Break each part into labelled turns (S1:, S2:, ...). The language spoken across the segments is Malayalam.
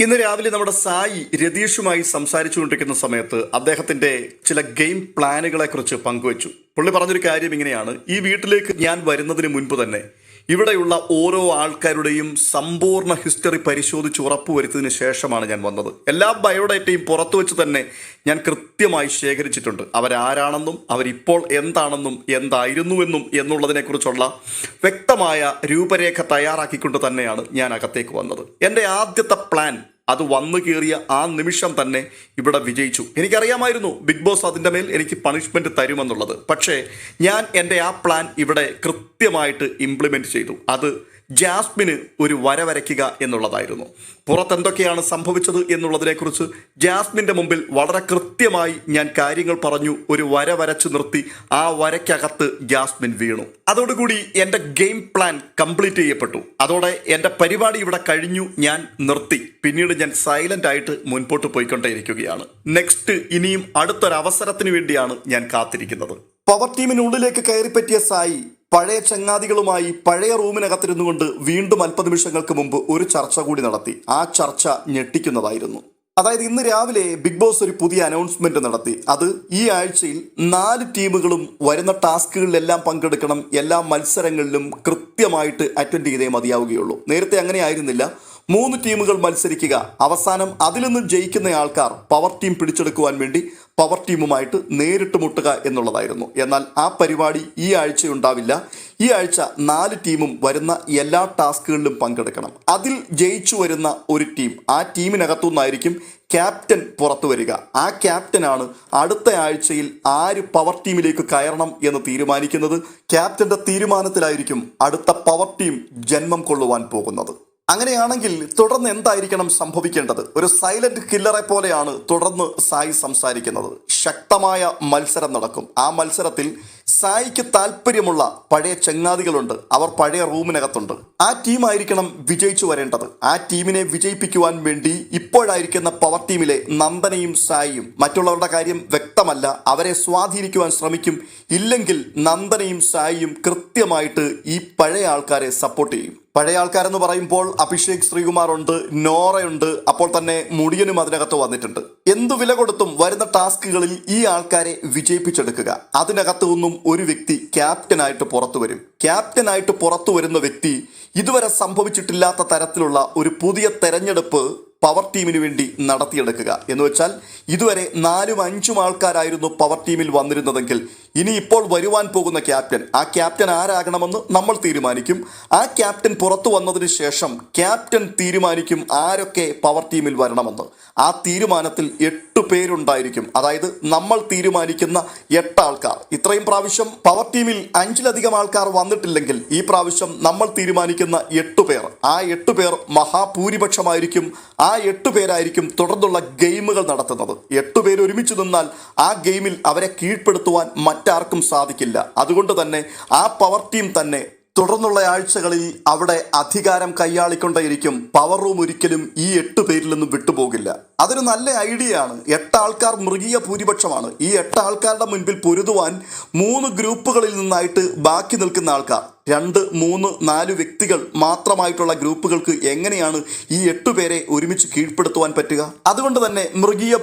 S1: ഇന്ന് രാവിലെ നമ്മുടെ സായി രതീഷുമായി സംസാരിച്ചുകൊണ്ടിരിക്കുന്ന സമയത്ത് അദ്ദേഹത്തിന്റെ ചില ഗെയിം പ്ലാനുകളെ കുറിച്ച് പങ്കുവച്ചു. പുള്ളി പറഞ്ഞൊരു കാര്യം ഇങ്ങനെയാണ്. ഈ വീട്ടിലേക്ക് ഞാൻ വരുന്നതിന് മുൻപ് തന്നെ ഇവിടെയുള്ള ഓരോ ആൾക്കാരുടെയും സമ്പൂർണ ഹിസ്റ്ററി പരിശോധിച്ച് ഉറപ്പുവരുത്തതിന് ശേഷമാണ് ഞാൻ വന്നത്. എല്ലാ ബയോഡേറ്റയും പുറത്തു വെച്ച് തന്നെ ഞാൻ കൃത്യമായി ശേഖരിച്ചിട്ടുണ്ട്. അവരാരാണെന്നും അവരിപ്പോൾ എന്താണെന്നും എന്തായിരുന്നുവെന്നും എന്നുള്ളതിനെക്കുറിച്ചുള്ള വ്യക്തമായ രൂപരേഖ തയ്യാറാക്കിക്കൊണ്ട് തന്നെയാണ് ഞാൻ അകത്തേക്ക് വന്നത്. എന്റെ ആദ്യത്തെ പ്ലാൻ അത് വന്നു കയറിയ ആ നിമിഷം തന്നെ ഇവിടെ വിജയിച്ചു. എനിക്കറിയാമായിരുന്നു ബിഗ് ബോസ് അതിന്റെ മേൽ എനിക്ക് പണിഷ്മെന്റ് തരുമെന്നുള്ളത്. പക്ഷേ ഞാൻ എന്റെ ആ പ്ലാൻ ഇവിടെ കൃത്യമായിട്ട് ഇംപ്ലിമെന്റ് ചെയ്തു. അത് ജാസ്മിന് ഒരു വര വരയ്ക്കുക എന്നുള്ളതായിരുന്നു. പുറത്തെന്തൊക്കെയാണ് സംഭവിച്ചത് എന്നുള്ളതിനെക്കുറിച്ച് ജാസ്മിന്റെ മുമ്പിൽ വളരെ കൃത്യമായി ഞാൻ കാര്യങ്ങൾ പറഞ്ഞു ഒരു വര വരച്ചു നിർത്തി ആ വരയ്ക്കകത്ത് ജാസ്മിൻ വീണു. അതോടുകൂടി എന്റെ ഗെയിം പ്ലാൻ കംപ്ലീറ്റ് ചെയ്യപ്പെട്ടു. അതോടെ എന്റെ പരിപാടി ഇവിടെ കഴിഞ്ഞു ഞാൻ നിർത്തി. പിന്നീട് ഞാൻ സൈലന്റ് ആയിട്ട് മുൻപോട്ട് പോയിക്കൊണ്ടേയിരിക്കുകയാണ്. നെക്സ്റ്റ് ഇനിയും അടുത്തൊരവസരത്തിന് വേണ്ടിയാണ് ഞാൻ കാത്തിരിക്കുന്നത്. പവർ ടീമിനുള്ളിലേക്ക് കയറിപ്പറ്റിയ സായി പഴയ ചങ്ങാതികളുമായി പഴയ റൂമിനകത്തിരുന്നു കൊണ്ട് വീണ്ടും അല്പനിമിഷങ്ങൾക്ക് മുമ്പ് ഒരു ചർച്ച കൂടി നടത്തി. ആ ചർച്ച ഞെട്ടിക്കുന്നതായിരുന്നു. അതായത് ഇന്ന് രാവിലെ ബിഗ് ബോസ് ഒരു പുതിയ അനൗൺസ്മെന്റ് നടത്തി. അത് ഈ ആഴ്ചയിൽ നാല് ടീമുകളും വരുന്ന ടാസ്കുകളിലെല്ലാം പങ്കെടുക്കണം എല്ലാ മത്സരങ്ങളിലും കൃത്യമായിട്ട് അറ്റൻഡ് ചെയ്തേ മതിയാവുകയുള്ളൂ. നേരത്തെ അങ്ങനെ ആയിരുന്നില്ല. മൂന്ന് ടീമുകൾ മത്സരിക്കുക. അവസാനം അതിൽ നിന്ന് ജയിക്കുന്ന ആൾക്കാർ പവർ ടീം പിടിച്ചെടുക്കുവാൻ വേണ്ടി പവർ ടീമുമായിട്ട് നേരിട്ട് മുട്ടുക എന്നുള്ളതായിരുന്നു. എന്നാൽ ആ പരിപാടി ഈ ആഴ്ച ഉണ്ടാവില്ല. ഈ ആഴ്ച നാല് ടീമും വരുന്ന എല്ലാ ടാസ്കുകളിലും പങ്കെടുക്കണം. അതിൽ ജയിച്ചു വരുന്ന ഒരു ടീം ആ ടീമിനകത്തു നിന്നായിരിക്കും ക്യാപ്റ്റൻ പുറത്തു വരിക. ആ ക്യാപ്റ്റനാണ് അടുത്ത ആഴ്ചയിൽ ആര് പവർ ടീമിലേക്ക് കയറണം എന്ന് തീരുമാനിക്കുന്നത്. ക്യാപ്റ്റന്റെ തീരുമാനത്തിലായിരിക്കും അടുത്ത പവർ ടീം ജന്മം കൊള്ളുവാൻ പോകുന്നത്. അങ്ങനെയാണെങ്കിൽ തുടർന്ന് എന്തായിരിക്കണം സംഭവിക്കേണ്ടത്? ഒരു സൈലന്റ് കില്ലറെ പോലെയാണ് തുടർന്ന് സായി സംസാരിക്കുന്നത്. ശക്തമായ മത്സരം നടക്കും. ആ മത്സരത്തിൽ സായിക്ക് താല്പര്യമുള്ള പഴയ ചങ്ങാതികളുണ്ട്. അവർ പഴയ റൂമിനകത്തുണ്ട്. ആ ടീമായിരിക്കണം വിജയിച്ചു വരേണ്ടത്. ആ ടീമിനെ വിജയിപ്പിക്കുവാൻ വേണ്ടി ഇപ്പോഴായിരിക്കുന്ന പവർ ടീമിലെ നന്ദനയും സായിയും. മറ്റുള്ളവരുടെ കാര്യം വ്യക്തമല്ല. അവരെ സ്വാധീനിക്കുവാൻ ശ്രമിക്കും. ഇല്ലെങ്കിൽ നന്ദനയും സായിയും കൃത്യമായിട്ട് ഈ പഴയ ആൾക്കാരെ സപ്പോർട്ട് ചെയ്യും. പഴയ ആൾക്കാരെന്ന് പറയുമ്പോൾ അഭിഷേക് ശ്രീകുമാർ ഉണ്ട് നോറയുണ്ട് അപ്പോൾ തന്നെ മുടിയനും അതിനകത്ത് വന്നിട്ടുണ്ട്. എന്തു വില കൊടുത്തും വരുന്ന ടാസ്കുകളിൽ ഈ ആൾക്കാരെ വിജയിപ്പിച്ചെടുക്കുക. അതിനകത്തു നിന്നും ഒരു വ്യക്തി ക്യാപ്റ്റനായിട്ട് പുറത്തു വരും. ക്യാപ്റ്റനായിട്ട് പുറത്തു വരുന്ന വ്യക്തി ഇതുവരെ സംഭവിച്ചിട്ടില്ലാത്ത തരത്തിലുള്ള ഒരു പുതിയ തെരഞ്ഞെടുപ്പ് പവർ ടീമിന് വേണ്ടി നടത്തിയെടുക്കുക. എന്ന് വെച്ചാൽ ഇതുവരെ നാലും അഞ്ചും ആൾക്കാരായിരുന്നു പവർ ടീമിൽ വന്നിരുന്നതെങ്കിൽ ഇനി ഇപ്പോൾ വരുവാൻ പോകുന്ന ക്യാപ്റ്റൻ ആ ക്യാപ്റ്റൻ ആരാകണമെന്ന് നമ്മൾ തീരുമാനിക്കും. ആ ക്യാപ്റ്റൻ പുറത്തു വന്നതിന് ശേഷം ക്യാപ്റ്റൻ തീരുമാനിക്കും ആരൊക്കെ പവർ ടീമിൽ വരണമെന്ന്. ആ തീരുമാനത്തിൽ എട്ട് പേരുണ്ടായിരിക്കും. അതായത് നമ്മൾ തീരുമാനിക്കുന്ന എട്ട് ആൾക്കാർ. ഇത്രയും പ്രാവശ്യം പവർ ടീമിൽ അഞ്ചിലധികം ആൾക്കാർ വന്നിട്ടില്ലെങ്കിൽ ഈ പ്രാവശ്യം നമ്മൾ തീരുമാനിക്കുന്ന എട്ട് പേർ. ആ എട്ട് പേർ മഹാഭൂരിപക്ഷമായിരിക്കും ആ എട്ട് പേരായിരിക്കും തുടർന്നുള്ള ഗെയിമുകൾ നടത്തുന്നത്. എട്ട് പേര് ഒരുമിച്ച് നിന്നാൽ ആ ഗെയിമിൽ അവരെ കീഴ്പ്പെടുത്തുവാൻ മറ്റാർക്കും സാധിക്കില്ല. അതുകൊണ്ട് തന്നെ ആ പവർ ടീം തന്നെ തുടർന്നുള്ള ആഴ്ചകളിൽ അവിടെ അധികാരം കൈയാളിക്കൊണ്ടേയിരിക്കും. പവർ റൂം ഒരിക്കലും ഈ എട്ട് പേരിൽ നിന്നും വിട്ടുപോകില്ല. അതൊരു നല്ല ഐഡിയ ആണ്. എട്ട് ആൾക്കാർ മൃഗീയ ഭൂരിപക്ഷമാണ്. ഈ എട്ട് ആൾക്കാരുടെ മുൻപിൽ പൊരുതുവാൻ മൂന്ന് ഗ്രൂപ്പുകളിൽ നിന്നായിട്ട് ബാക്കി നിൽക്കുന്ന ആൾക്കാർ. രണ്ട് മൂന്ന് നാല് വ്യക്തികൾ മാത്രമായിട്ടുള്ള ഗ്രൂപ്പുകൾക്ക് എങ്ങനെയാണ് ഈ എട്ട് പേരെ ഒരുമിച്ച് കീഴ്പ്പെടുത്തുവാൻ പറ്റുക? അതുകൊണ്ട് തന്നെ മൃഗീയ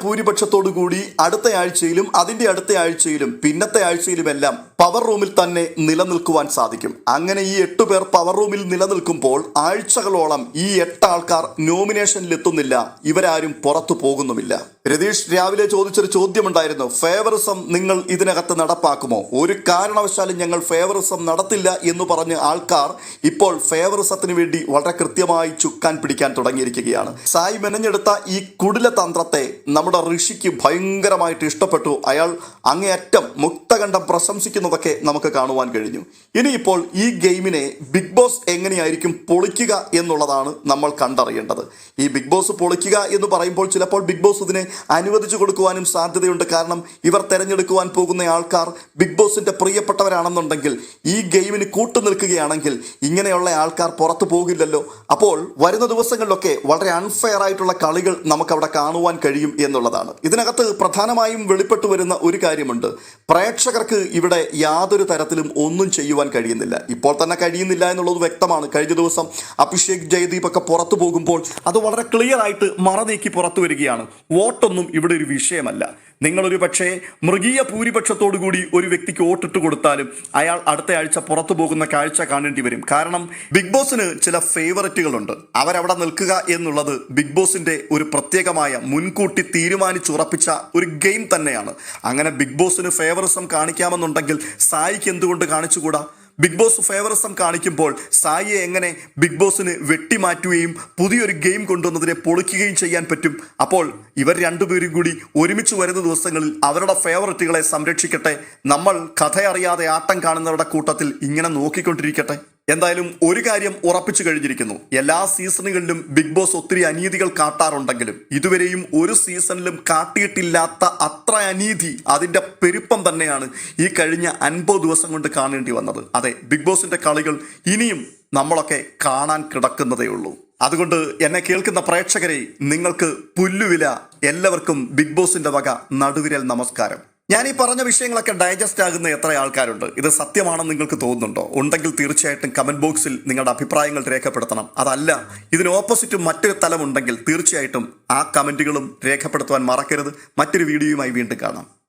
S1: കൂടി അടുത്ത ആഴ്ചയിലും അതിന്റെ അടുത്ത ആഴ്ചയിലും പിന്നത്തെ ആഴ്ചയിലുമെല്ലാം പവർ റൂമിൽ തന്നെ നിലനിൽക്കുവാൻ സാധിക്കും. അങ്ങനെ ഈ എട്ട് പേർ പവർ റൂമിൽ നിലനിൽക്കുമ്പോൾ ആഴ്ചകളോളം ഈ എട്ട് ആൾക്കാർ നോമിനേഷനിൽ എത്തുന്നില്ല. ഇവരാരും പുറത്തു പോകുന്നുമില്ല. രതീഷ് രാവിലെ ചോദിച്ചൊരു ചോദ്യമുണ്ടായിരുന്നു. ഫേവറിസം നിങ്ങൾ ഇതിനകത്ത് നടപ്പാക്കുമോ? ഒരു കാരണവശാലും ഞങ്ങൾ ഫേവറിസം നടത്തില്ല എന്ന് പറഞ്ഞ് ആൾക്കാർ ഇപ്പോൾ ഫേവറിസത്തിന് വേണ്ടി വളരെ കൃത്യമായി ചുക്കാൻ പിടിക്കാൻ തുടങ്ങിയിരിക്കുകയാണ്. സായി മെനഞ്ഞെടുത്ത ഈ കുടിലതന്ത്രത്തെ നമ്മുടെ ഋഷിക്ക് ഭയങ്കരമായിട്ട് ഇഷ്ടപ്പെട്ടു. അയാൾ അങ്ങേയറ്റം മുക്തകണ്ഠം പ്രശംസിക്കുന്നതൊക്കെ നമുക്ക് കാണുവാൻ കഴിഞ്ഞു. ഇനിയിപ്പോൾ ഈ ഗെയിമിനെ ബിഗ് ബോസ് എങ്ങനെയായിരിക്കും പൊളിക്കുക എന്നുള്ളതാണ് നമ്മൾ കണ്ടറിയേണ്ടത്. ഈ ബിഗ് ബോസ് പൊളിക്കുക എന്ന് പറയുമ്പോൾ ചിലപ്പോൾ ബിഗ് ബോസ് ഇതിനെ അനുവദിച്ചു കൊടുക്കുവാനും സാധ്യതയുണ്ട്. കാരണം ഇവർ തെരഞ്ഞെടുക്കുവാൻ പോകുന്ന ആൾക്കാർ ബിഗ് ബോസിന്റെ പ്രിയപ്പെട്ടവരാണെന്നുണ്ടെങ്കിൽ ഈ ഗെയിമിന് കൂട്ടു നിൽക്കുകയാണെങ്കിൽ ഇങ്ങനെയുള്ള ആൾക്കാർ പുറത്തു പോകില്ലല്ലോ. അപ്പോൾ വരുന്ന ദിവസങ്ങളിലൊക്കെ വളരെ അൺഫെയർ ആയിട്ടുള്ള കളികൾ നമുക്കവിടെ കാണുവാൻ കഴിയും എന്നുള്ളതാണ്. ഇതിനകത്ത് പ്രധാനമായും വെളിപ്പെട്ടു വരുന്ന ഒരു കാര്യമുണ്ട്. പ്രേക്ഷകർക്ക് ഇവിടെ യാതൊരു തരത്തിലും ഒന്നും ചെയ്യുവാൻ കഴിയുന്നില്ല. ഇപ്പോൾ തന്നെ കഴിയുന്നില്ല എന്നുള്ളത് വ്യക്തമാണ്. കഴിഞ്ഞ ദിവസം അഭിഷേക് ജയദീപ് ഒക്കെ പുറത്തു പോകുമ്പോൾ അത് വളരെ ക്ലിയർ ആയിട്ട് മറ നീക്കി പുറത്തു വരികയാണ്. വോട്ടൊന്നും ഇവിടെ ഒരു വിഷയമല്ല. നിങ്ങളൊരു പക്ഷേ മൃഗീയ കൂടി ഒരു വ്യക്തിക്ക് വോട്ടിട്ട് കൊടുത്താലും അയാൾ അടുത്ത ആഴ്ച പുറത്തു പോകുന്ന കാഴ്ച കാണേണ്ടി വരും. കാരണം ബിഗ് ബോസിന് ചില ഫേവററ്റുകളുണ്ട്. അവരവിടെ നിൽക്കുക എന്നുള്ളത് ബിഗ് ബോസിന്റെ ഒരു പ്രത്യേകമായ മുൻകൂട്ടി തീരുമാനിച്ചുറപ്പിച്ച ഒരു ഗെയിം തന്നെയാണ്. അങ്ങനെ ബിഗ് ബോസിന് ഫേവറിസം കാണിക്കാമെന്നുണ്ടെങ്കിൽ സായിക്ക് എന്തുകൊണ്ട് കാണിച്ചുകൂടാ? ബിഗ് ബോസ് ഫേവറസം കാണിക്കുമ്പോൾ സായിയെ എങ്ങനെ ബിഗ് ബോസിന് വെട്ടിമാറ്റുകയും പുതിയൊരു ഗെയിം കൊണ്ടുവന്നതിനെ പൊളിക്കുകയും ചെയ്യാൻ പറ്റും. അപ്പോൾ ഇവർ രണ്ടുപേരും കൂടി ഒരുമിച്ച് വരുന്ന ദിവസങ്ങളിൽ അവരുടെ ഫേവററ്റുകളെ സംരക്ഷിക്കട്ടെ. നമ്മൾ കഥയറിയാതെ ആട്ടം കാണുന്നവരുടെ കൂട്ടത്തിൽ ഇങ്ങനെ നോക്കിക്കൊണ്ടിരിക്കട്ടെ. എന്തായാലും ഒരു കാര്യം ഉറപ്പിച്ചു കഴിഞ്ഞിരിക്കുന്നു. എല്ലാ സീസണുകളിലും ബിഗ് ബോസ് ഒത്തിരി അനീതികൾ കാട്ടാറുണ്ടെങ്കിലും ഇതുവരെയും ഒരു സീസണിലും കാട്ടിയിട്ടില്ലാത്ത അത്ര അനീതി അതിന്റെ പെരുപ്പം തന്നെയാണ് ഈ കഴിഞ്ഞ അൻപത് ദിവസം കൊണ്ട് കാണേണ്ടി വന്നത്. അതെ ബിഗ് ബോസിന്റെ കളികൾ ഇനിയും നമ്മളൊക്കെ കാണാൻ കിടക്കുന്നതേ ഉള്ളൂ. അതുകൊണ്ട് എന്നെ കേൾക്കുന്ന പ്രേക്ഷകരെ നിങ്ങൾക്ക് പുല്ലുവില എല്ലാവർക്കും ബിഗ് ബോസിന്റെ വക നടുവിരൽ നമസ്കാരം. ഞാൻ ഈ പറഞ്ഞ വിഷയങ്ങളൊക്കെ ഡൈജസ്റ്റ് ആകുന്ന എത്ര ആൾക്കാരുണ്ട്? ഇത് സത്യമാണെന്ന് നിങ്ങൾക്ക് തോന്നുന്നുണ്ടോ? ഉണ്ടെങ്കിൽ തീർച്ചയായിട്ടും കമന്റ് ബോക്സിൽ നിങ്ങളുടെ അഭിപ്രായങ്ങൾ രേഖപ്പെടുത്തണം. അതല്ല ഇതിന് ഓപ്പോസിറ്റ് മറ്റൊരു തലമുണ്ടെങ്കിൽ തീർച്ചയായിട്ടും ആ കമന്റുകളും രേഖപ്പെടുത്തുവാൻ മറക്കരുത്. മറ്റൊരു വീഡിയോയുമായി വീണ്ടും കാണാം.